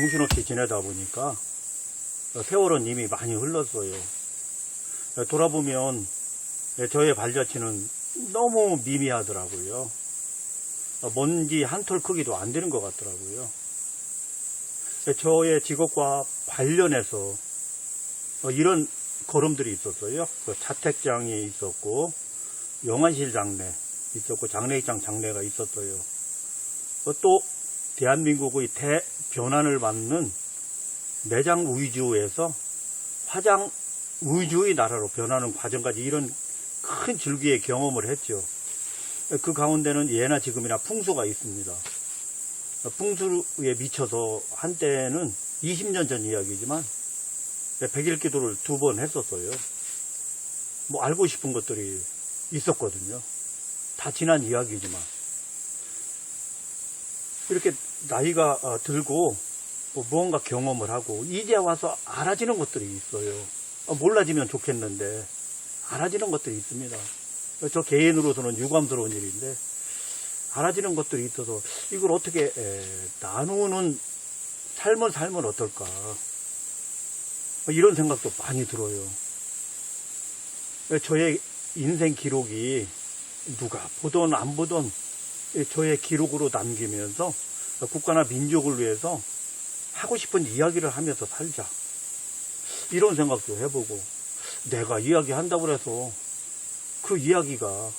정신없이 지내다 보니까 세월은 이미 많이 흘렀어요. 돌아보면 저의 발자취는 너무 미미하더라고요. 먼지 한 톨 크기도 안 되는 것 같더라고요. 저의 직업과 관련해서 이런 걸음들이 있었어요. 그 자택장이 있었고, 영안실 장례 있었고, 장례식장 장례가 있었어요. 또, 대한민국의 대변환을 받는 매장 위주에서 화장 위주의 나라로 변하는 과정까지 이런 큰 줄기의 경험을 했죠. 그 가운데는 예나 지금이나 풍수가 있습니다. 풍수에 미쳐서 한때는 20년 전 이야기지만 백일 기도를 두 번 했었어요. 뭐 알고 싶은 것들이 있었거든요. 다 지난 이야기지만 이렇게 나이가 어, 들고 뭐 무언가 경험을 하고 이제 와서 알아지는 것들이 있어요. 어, 몰라지면 좋겠는데 알아지는 것들이 있습니다. 저 개인으로서는 유감스러운 일인데 알아지는 것들이 있어서 이걸 어떻게 에, 나누는 삶을 살면 어떨까 뭐 이런 생각도 많이 들어요. 저의 인생 기록이 누가 보던 안 보던 저의 기록으로 남기면서 국가나 민족을 위해서 하고 싶은 이야기를 하면서 살자. 이런 생각도 해보고 내가 이야기한다고 해서 그 이야기가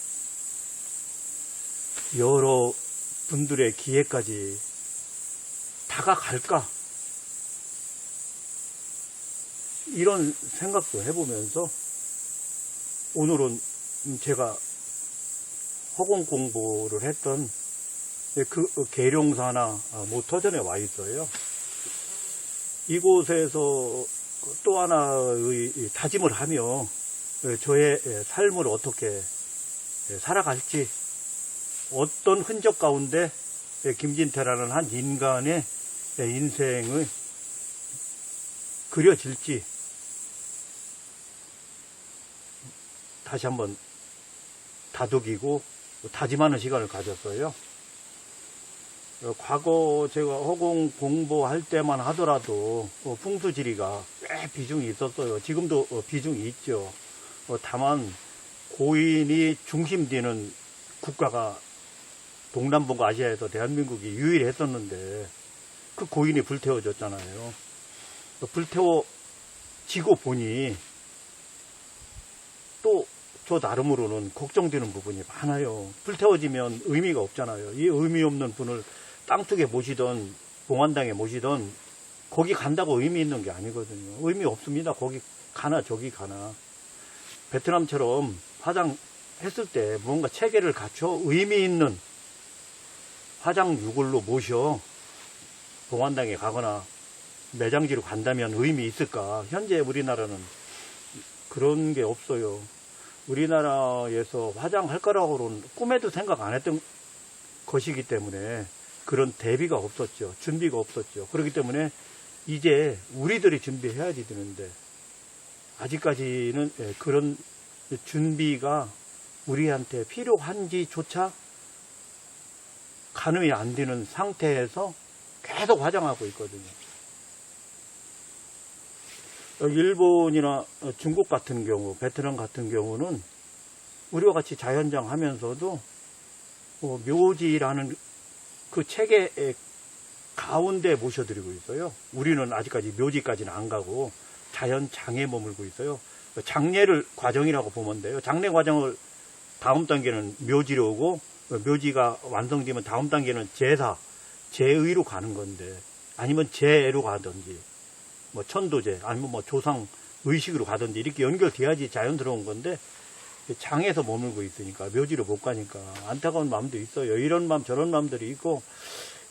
여러 분들의 기회까지 다가갈까? 이런 생각도 해보면서 오늘은 제가 허공 공부를 했던 그 계룡사나 모터전에 와 있어요. 이곳에서 또 하나의 다짐을 하며 저의 삶을 어떻게 살아갈지 어떤 흔적 가운데 김진태라는 한 인간의 인생을 그려질지 다시 한번 다독이고 다짐하는 시간을 가졌어요. 어, 과거 제가 허공 공부할 때만 하더라도 어, 풍수지리가 꽤 비중이 있었어요. 지금도 어, 비중이 있죠. 어, 다만 고인이 중심되는 국가가 동남북 아시아에서 대한민국이 유일했었는데 그 고인이 불태워졌잖아요. 어, 불태워지고 보니 또 저 나름으로는 걱정되는 부분이 많아요. 불태워지면 의미가 없잖아요. 이 의미 없는 분을 땅속에 모시던 봉안당에 모시던 거기 간다고 의미 있는 게 아니거든요. 의미 없습니다. 거기 가나 저기 가나. 베트남처럼 화장했을 때 뭔가 체계를 갖춰 의미 있는 화장 유골로 모셔 봉안당에 가거나 매장지로 간다면 의미 있을까? 현재 우리나라는 그런 게 없어요. 우리나라에서 화장할 거라고는 꿈에도 생각 안 했던 것이기 때문에 그런 대비가 없었죠. 준비가 없었죠. 그렇기 때문에 이제 우리들이 준비해야지 되는데 아직까지는 예, 그런 준비가 우리한테 필요한지조차 가늠이 안 되는 상태에서 계속 화장하고 있거든요. 어, 일본이나 중국 같은 경우, 베트남 같은 경우는 우리와 같이 자연장 하면서도 어, 묘지라는 그 체계 가운데 모셔드리고 있어요. 우리는 아직까지 묘지까지는 안 가고 자연장에 머물고 있어요. 장례를 과정이라고 보면 돼요. 장례 과정을 다음 단계는 묘지로 오고 묘지가 완성되면 다음 단계는 제사, 제의로 가는 건데 아니면 제애로 가든지 뭐 천도제 아니면 뭐 조상 의식으로 가든지 이렇게 연결돼야지 자연스러운 건데 장에서 머물고 있으니까 묘지로 못 가니까 안타까운 마음도 있어요. 이런 마음 저런 마음들이 있고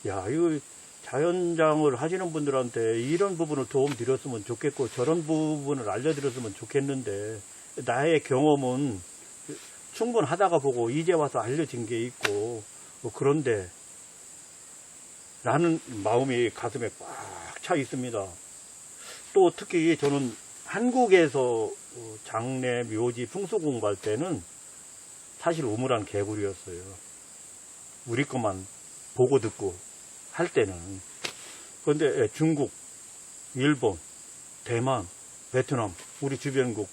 야 이거 자연장을 하시는 분들한테 이런 부분을 도움 드렸으면 좋겠고 저런 부분을 알려드렸으면 좋겠는데 나의 경험은 충분하다가 보고 이제 와서 알려진 게 있고 뭐 그런데 라는 마음이 가슴에 꽉 차 있습니다. 또 특히 저는 한국에서 장례, 묘지, 풍수 공부할 때는 사실 우물한 개구리였어요. 우리 것만 보고 듣고 할 때는. 그런데 예, 중국, 일본, 대만, 베트남, 우리 주변국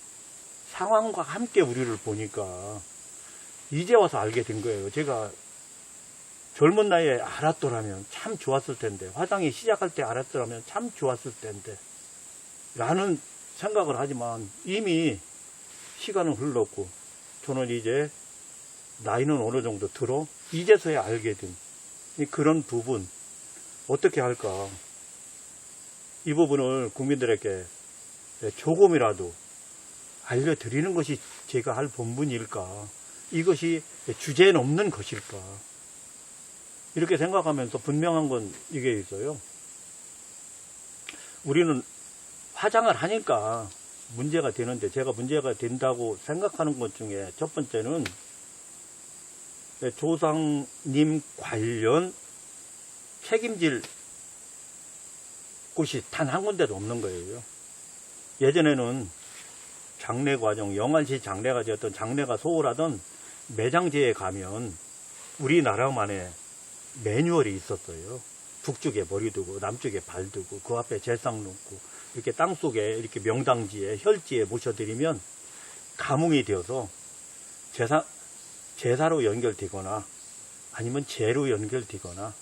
상황과 함께 우리를 보니까 이제 와서 알게 된 거예요. 제가 젊은 나이에 알았더라면 참 좋았을 텐데, 화장이 시작할 때 알았더라면 참 좋았을 텐데, 라는 생각을 하지만 이미 시간은 흘렀고, 저는 이제 나이는 어느 정도 들어, 이제서야 알게 된이 그런 부분, 어떻게 할까. 이 부분을 국민들에게 조금이라도 알려드리는 것이 제가 할 본분일까. 이것이 주제에 없는 것일까. 이렇게 생각하면서 분명한 건 이게 있어요. 우리는 화장을 하니까 문제가 되는데 제가 문제가 된다고 생각하는 것 중에 첫 번째는 조상님 관련 책임질 곳이 단 한 군데도 없는 거예요. 예전에는 장례 과정, 영안시 장례가 되었던 장례가 소홀하던 매장지에 가면 우리나라만의 매뉴얼이 있었어요. 북쪽에 머리 두고 남쪽에 발 두고 그 앞에 제상 놓고 이렇게 땅 속에 이렇게 명당지에 혈지에 모셔드리면 가뭄이 되어서 제사 제사로 연결되거나 아니면 제로 연결되거나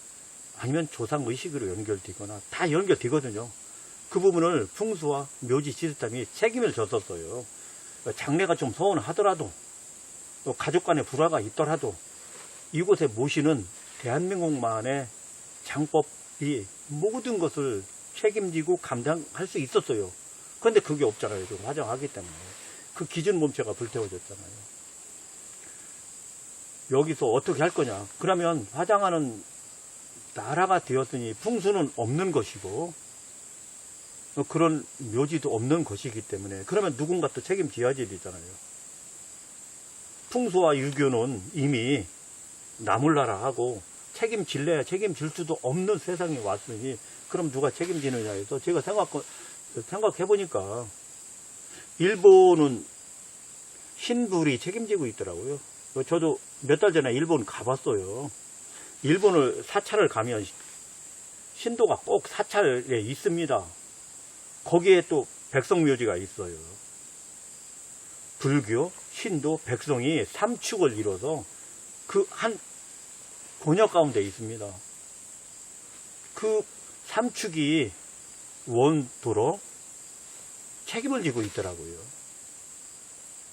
아니면 조상 의식으로 연결되거나 다 연결되거든요. 그 부분을 풍수와 묘지 시스템이 책임을 졌었어요. 장례가 좀 서운하더라도 또 가족 간의 불화가 있더라도 이곳에 모시는 대한민국만의 장법이 모든 것을 책임지고 감당할 수 있었어요. 그런데 그게 없잖아요. 지금 화장하기 때문에. 그 기준 몸체가 불태워졌잖아요. 여기서 어떻게 할 거냐. 그러면 화장하는 나라가 되었으니 풍수는 없는 것이고 그런 묘지도 없는 것이기 때문에 그러면 누군가 또 책임져야지 되잖아요. 풍수와 유교는 이미 나몰라라 하고 책임질래야 책임질 수도 없는 세상이 왔으니 그럼 누가 책임지느냐 해서 제가 생각, 생각해 보니까 일본은 신불이 책임지고 있더라고요. 저도 몇 달 전에 일본 가봤어요. 일본을 사찰을 가면 신도가 꼭 사찰에 있습니다. 거기에 또 백성묘지가 있어요. 불교, 신도, 백성이 삼축을 이뤄서 그 한 권역 가운데 있습니다. 그 삼축이 원도로 책임을 지고 있더라고요.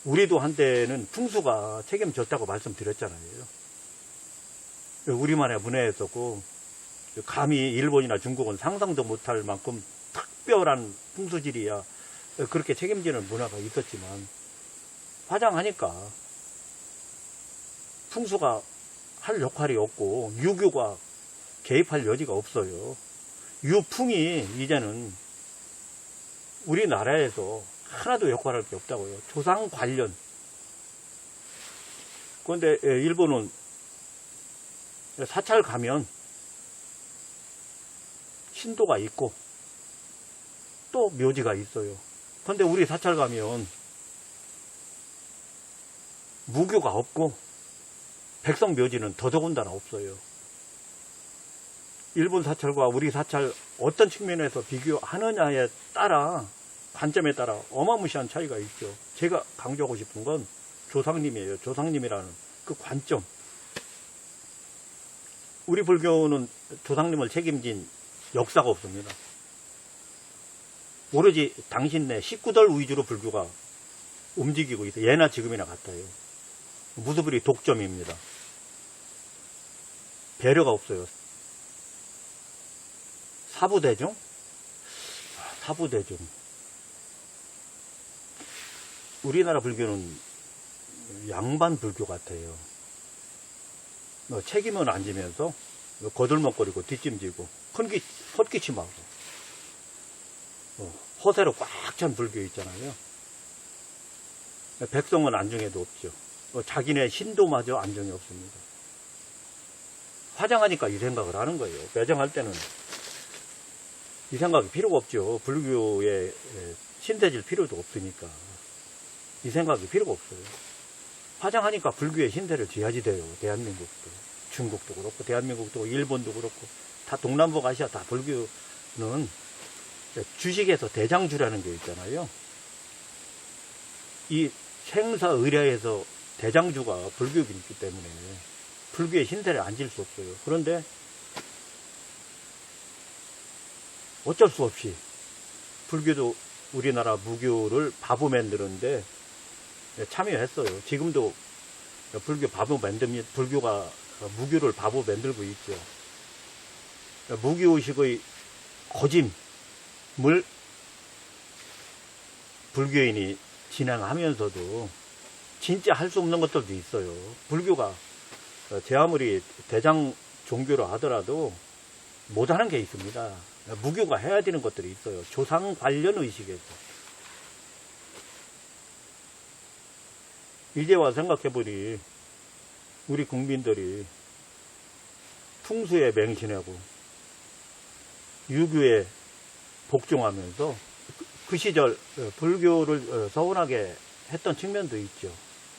우리도 한때는 풍수가 책임졌다고 말씀드렸잖아요. 우리만의 문화였었고, 감히 일본이나 중국은 상상도 못할 만큼 특별한 풍수질이야. 그렇게 책임지는 문화가 있었지만, 화장하니까 풍수가 할 역할이 없고, 유교가 개입할 여지가 없어요. 유풍이 이제는 우리나라에서 하나도 역할할 게 없다고요. 조상 관련. 그런데 예, 일본은 사찰 가면 신도가 있고 또 묘지가 있어요. 그런데 우리 사찰 가면 무교가 없고 백성 묘지는 더더군다나 없어요. 일본 사찰과 우리 사찰 어떤 측면에서 비교하느냐에 따라 관점에 따라 어마무시한 차이가 있죠. 제가 강조하고 싶은 건 조상님이에요. 조상님이라는 그 관점. 우리 불교는 조상님을 책임진 역사가 없습니다. 오로지 당신네 식구들 위주로 불교가 움직이고 있어요. 예나 지금이나 같아요. 무수불이 독점입니다. 배려가 없어요. 사부대중? 아, 사부대중. 우리나라 불교는 양반 불교 같아요. 뭐 책임은 안 지면서 뭐 거들먹거리고 뒷짐지고 큰기 헛기침하고 어, 허세로 꽉 찬 불교 있잖아요. 백성은 안정에도 없죠. 어, 자기네 신도마저 안정이 없습니다. 화장하니까 이 생각을 하는 거예요. 매장할 때는 이 생각이 필요가 없죠. 불교에 신세질 필요도 없으니까. 이 생각이 필요가 없어요. 화장하니까 불교의 신세를 져야지 돼요. 대한민국도. 중국도 그렇고, 대한민국도 일본도 그렇고, 다 동남북 아시아 다 불교 주식에서 대장주라는 게 있잖아요. 이 생사 의례에서 대장주가 불교이기 때문에 불교의 신세를 앉을 수 없어요. 그런데 어쩔 수 없이 불교도 우리나라 무교를 바보 만드는데 참여했어요. 지금도 불교 바보 만듭니다. 불교가 무교를 바보 만들고 있죠. 무교의식의 거짓을 불교인이 진행하면서도 진짜 할 수 없는 것들도 있어요. 불교가 제 아무리 대장 종교로 하더라도 못하는 게 있습니다. 무교가 해야 되는 것들이 있어요. 조상 관련 의식에서. 이제 와 생각해보니 우리 국민들이 풍수에 맹신하고 유교에 복종하면서 그 시절 불교를 서운하게 했던 측면도 있죠.